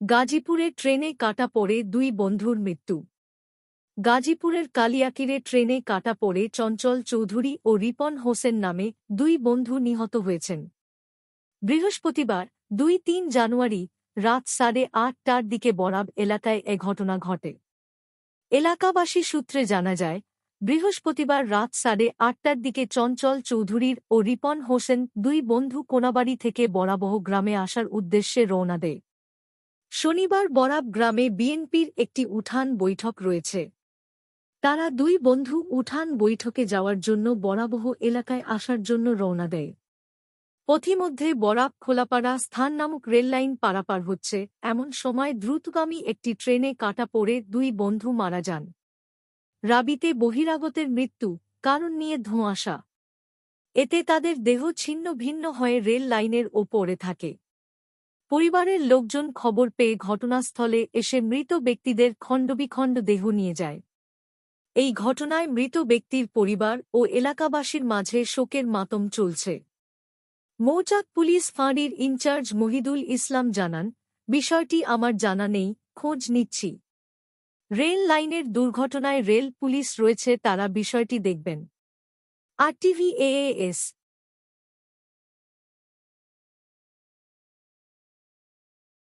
গাজীপুরে ট্রেনে কাটা পড়ে দুই বন্ধুর মৃত্যু। গাজীপুরের কালিয়াকিরে ট্রেনে কাটা পড়ে চঞ্চল চৌধুরী ও রিপন হোসেন নামে দুই বন্ধু নিহত হয়েছেন। বৃহস্পতিবার, দুই তিন জানুয়ারি, রাত সাড়ে আটটার দিকে বরাব এলাকায় এ ঘটনা ঘটে। এলাকাবাসী সূত্রে জানা যায়, বৃহস্পতিবার রাত সাড়ে আটটার দিকে চঞ্চল চৌধুরীর ও রিপন হোসেন দুই বন্ধু কোনাবাড়ি থেকে বরাবহ গ্রামে আসার উদ্দেশ্যে রওনা দেয়। শনিবার বরাব গ্রামে বিএনপির একটি উঠান বৈঠক রয়েছে। তারা দুই বন্ধু উঠান বৈঠকে যাওয়ার জন্য বরাবহ এলাকায় আসার জন্য রওনা দেয়। পথিমধ্যে বরাব খোলাপাড়া স্থান নামক রেললাইন পারাপার হচ্ছে। এমন সময় দ্রুতগামী একটি ট্রেনে কাটা পড়ে দুই বন্ধু মারা যান। রাবিতে বহিরাগতের মৃত্যু, কারণ নিয়ে ধোঁয়াশা। এতে তাদের দেহ ছিন্ন ভিন্ন হয়ে রেল লাইনের ওপরে থাকে। পরিবারের লোকজন খবর পেয়ে ঘটনাস্থলে এসে মৃত ব্যক্তিদের খণ্ডবিখণ্ড দেহ নিয়ে যায়। এই ঘটনায় মৃত ব্যক্তির পরিবার ও এলাকাবাসীর মাঝে শোকের মাতম চলছে। মৌচাক পুলিশ ফাঁড়ির ইনচার্জ মহিদুল ইসলাম জানান, বিষয়টি আমার জানা নেই, খোঁজ নিচ্ছি। রেল লাইনের দুর্ঘটনায় রেল পুলিশ রয়েছে, তারা বিষয়টি দেখবেন। আরটিভি এএএস